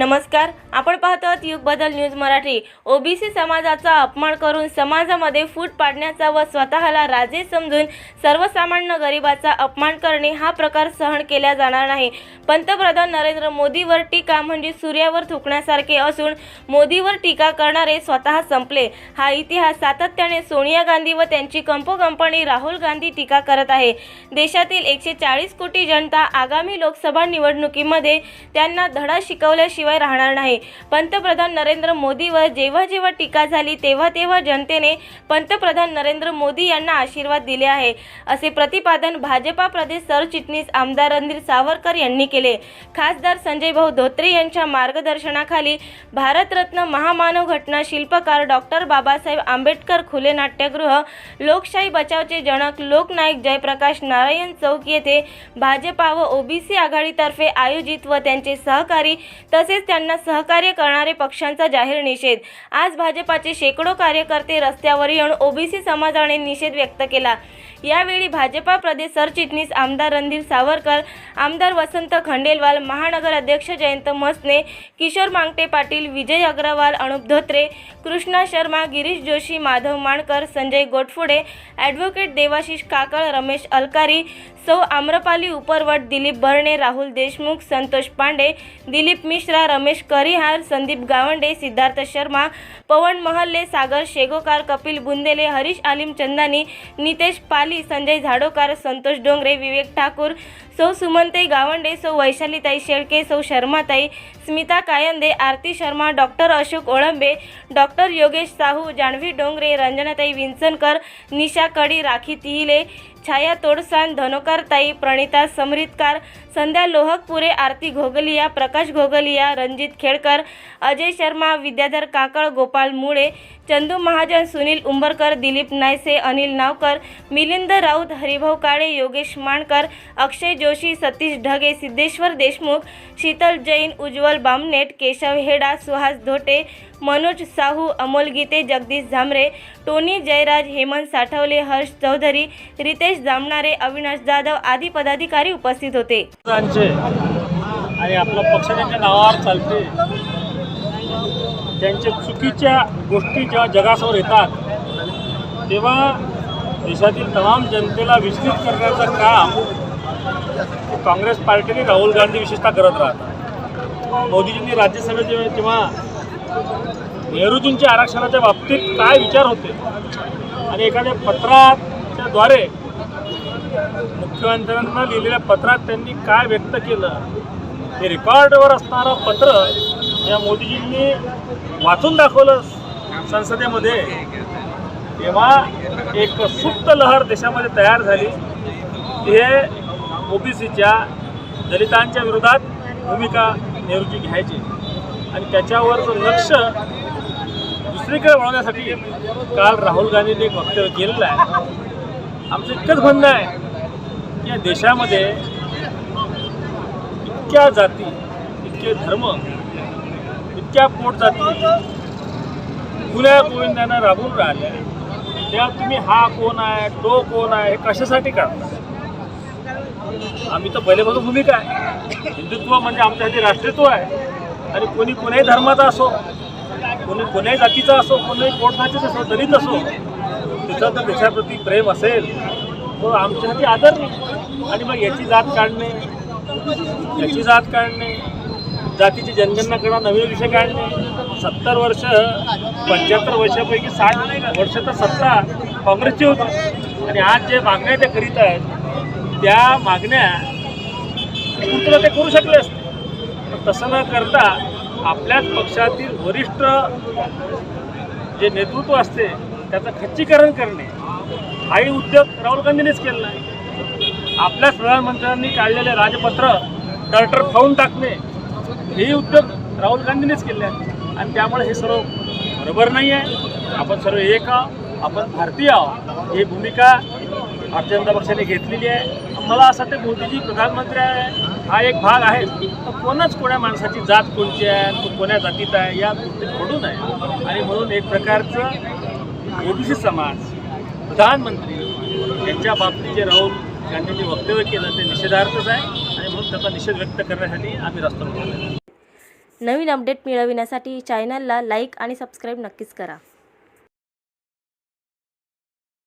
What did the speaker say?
नमस्कार आपण पाहतो आहोत युग बदल न्यूज मराठी. ओबीसी समाजाचा अपमान करून समाजामध्ये फूट पाडण्याचा व स्वतःला राजे समजून सर्वसामान्य गरिबाचा अपमान करणे हा प्रकार सहन केला जाणार नाही. पंतप्रधान नरेंद्र मोदीवर टीका म्हणजे सूर्यावर थुकण्यासारखे असून मोदीवर टीका करणारे स्वतः संपले. हा इतिहास सातत्याने सोनिया गांधी व त्यांची कंपो कंपनी राहुल गांधी टीका करत आहे. देशातील एकशे चाळीस कोटी जनता आगामी लोकसभा निवडणुकीमध्ये त्यांना धडा शिकवल्याशिवाय राहणार नाही. पंतप्रधान नरेंद्र मोदीवर जेव्हा जेव्हा टीका झाली तेव्हा तेव्हा जनतेने पंतप्रधान नरेंद्र मोदी यांना आशीर्वाद दिले आहे. असे प्रतिपादन भाजपा प्रदेश सरचिटणीस आमदार रणधीर सावरकर यांनी केले. खासदार संजय भाऊ धोत्रे यांच्या मार्गदर्शनाखाली भारतरत्न महामानव घटना शिल्पकार डॉक्टर बाबासाहेब आंबेडकर खुले नाट्यगृह लोकशाही बचावचे जनक लोकनायक जयप्रकाश नारायण चौक येथे भाजपा व ओबीसी आघाडीतर्फे आयोजित व त्यांचे सहकारी तसेच तसेच त्यांना सहकार्य करणारे पक्षांचा जाहीर निषेध. आज भाजपाचे शेकडो कार्यकर्ते रस्त्यावर येऊन ओबीसी समाजाने निषेध व्यक्त केला. यावेळी भाजपा प्रदेश सरचिटणीस आमदार रणधीर सावरकर आमदार वसंत खंडेलवाल महानगर अध्यक्ष जयंत मसने किशोर मांगटे पाटील विजय अग्रवाल अनुप धोत्रे कृष्णा शर्मा गिरीश जोशी माधव माणकर संजय गोटफुडे ॲडव्होकेट देवाशिष काकळ रमेश अलकारी सौ आम्रपाली उपरवट दिलीप भरणे राहुल देशमुख संतोष पांडे दिलीप मिश्रा रमेश करिहार संदीप गावंडे सिद्धार्थ शर्मा पवन महल्ले सागर शेगोकार कपिल बुंदेले हरीश आलिम चंदानी नितेश पाल संजय झाडोकार संतोष डोंगरे विवेक ठाकूर सौ सुमनताई गावंडे सौ वैशालीताई शेळके सौ शर्माताई स्मिता कायंदे आरती शर्मा डॉक्टर अशोक ओळंबे डॉक्टर योगेश साहू जान्हवी डोंगरे रंजनाताई विंचनकर निशा कडी राखी तिहिले छाया तोडसान धनोकरताई प्रणिता समरितकार संध्या लोहकपुरे आरती घोगलिया प्रकाश घोगलिया रणजित खेडकर अजय शर्मा विद्याधर काकळ गोपाल मुळे चंदू महाजन सुनील उंबरकर दिलीप नायसे अनिल नावकर मिलिंद राऊत हरिभाऊ काळे योगेश माणकर अक्षय जो जोशी सतीश ढगे सिद्धेश्वर देशमुख शीतल जैन उज्ज्वल बामनेट केशव हेडा सुहास धोटे मनोज साहू अमोल गीते जगदीश झांबरे टोनी जयराज हेमंत साठवले हर्ष चौधरी रितेश जामणारे अविनाश जाधव आदी पदाधिकारी उपस्थित होते. आणि आपला पक्ष त्यांच्या नावावर चालते. त्यांच्या चुकीच्या गोष्टी जेव्हा जगासमोर येतात तेव्हा देशातील तमाम जनतेला विचलित करण्याचं काम काँग्रेस पार्टीने राहुल गांधी विशेषतः करत राहतात. मोदीजींनी राज्यसभेत जेव्हा जेव्हा नेहरूजींच्या आरक्षणाच्या बाबतीत काय विचार होते? आणि एखाद्या पत्राच्या द्वारे मुख्यमंत्र्यांना लिहिलेल्या पत्रात त्यांनी काय व्यक्त केलं? हे रेकॉर्डवर असणारं पत्र या मोदीजींनी वाचून दाखवलं संसदेमध्ये. तेव्हा एक सुप्त लहर देशामध्ये तयार झाली. हे ओबीसीच्या दलितांच्या विरोधात भूमिका नेहरूजी घ्यायची. आणि त्याच्यावरचं लक्ष दुसरीकडे वळवण्यासाठी काल राहुल गांधींनी एक वक्तव्य केलेलं आहे. आमचं इतकंच म्हणणं आहे की या देशामध्ये इतक्या जाती इतके धर्म इतक्या पोट जाती गुन्ह्या गोविंदानं राबून राहिल्या तेव्हा तुम्ही हा कोण आहे तो कोण आहे हे कशासाठी काढता? आम्ही तर पहिल्यापासून भूमिका आहे. हिंदुत्व म्हणजे आमच्यासाठी राष्ट्रीयत्व आहे. आणि कोणी कोणाही धर्माचा असो कोणी कोणाही जातीचा असो कोणाही पोटनाचीच असो दलित असो त्याचं तर देशाप्रती प्रेम असेल. तो आमच्यासाठी आदर नाही आणि मग याची जात काढणे याची जात काढणे जातीची जनगणना करणं नवीन विषय काढणे सत्तर वर्ष पंच्याहत्तर वर्षापैकी साठ वर्ष तर सत्ता काँग्रेसची होती. आणि आज जे मागण्या त्या करीत आहेत त्या मागण्या कुठलं ते करू शकले असते. पण तसं न करता आपल्याच पक्षातील वरिष्ठ जे नेतृत्व असते त्याचं खच्चीकरण करणे हाही उद्योग राहुल गांधींनीच केलेला आहे. आपल्याच प्रधानमंत्र्यांनी काढलेले राजपत्र टर्टर खाऊन टाकणे हेही उद्योग राहुल गांधींनीच केले आहेत. आणि त्यामुळे हे सर्व बरोबर नाही आहे आपण सर्व एक आहोत. आपण भारतीय आहोत. ही भूमिका भारतीय जनता पक्षाने घेतलेली आहे. मला असं वाटतं मोदीजी प्रधानमंत्री आहे. हा एक भाग आहे. तर कोणच कोण्या माणसाची जात कोणची आहे तो कोण्या जातीत आहे या गोष्टी घडून आहे. आणि म्हणून एक प्रकारचं ओबीसी समाज प्रधानमंत्री यांच्या बाबतीत जे राहुल जे वक्तव्य केलं ते निषेधार्थच आहे. आणि म्हणून त्याचा निषेध व्यक्त करण्यासाठी आम्ही रस्त्यावर नवीन अपडेट मिळविण्यासाठी चॅनलला लाईक आणि सबस्क्राईब नक्कीच करा.